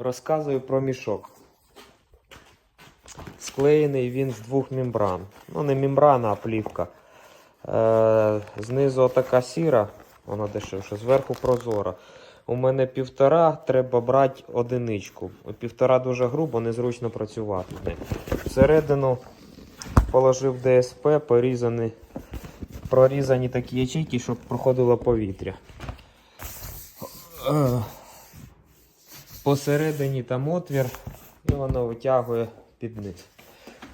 Розказую про мішок. Склеєний він з двох мембран. Ну, не мембрана, а плівка. Е, знизу така сіра, вона дешевша, зверху прозора. У мене півтора, треба брати одиничку. Півтора дуже грубо, незручно працювати. Всередину положив ДСП, порізані, прорізані такі ячейки, щоб проходило повітря. Посередині там отвір, і воно витягує під низ.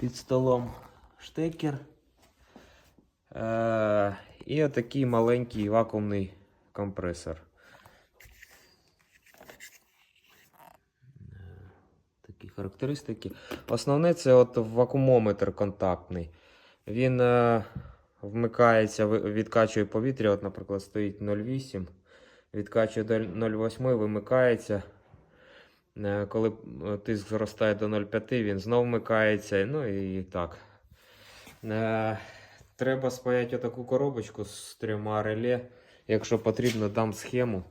Під столом штекер. Е, і отакий маленький вакуумний компресор. Такі характеристики. Основне це от вакуумометр контактний. Він е, вмикається, відкачує повітря. От, наприклад, стоїть 0,8, відкачує до 0,8, вимикається. Е, Коли е, тиск зростає до 0,5, він знов вмикається. Ну і так. Е, Треба спаяти отаку коробочку з трьома реле. Якщо потрібно, дам схему.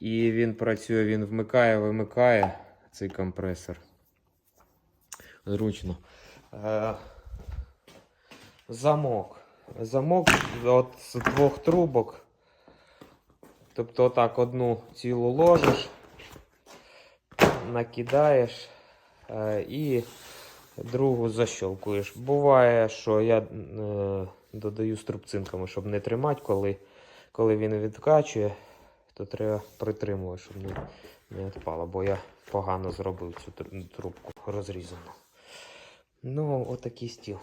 І він працює, він вмикає, вимикає цей компресор. Зручно. Замок. Замок от з двох трубок. Тобто отак одну цілу ложиш, накидаєш е, і другу защелкуєш. Буває, що я е, додаю струбцинками, щоб не тримати, коли, коли він відкачує, то треба притримувати, щоб не, не відпало, бо я погано зробив цю трубку розрізану. Ну, отакий стіл.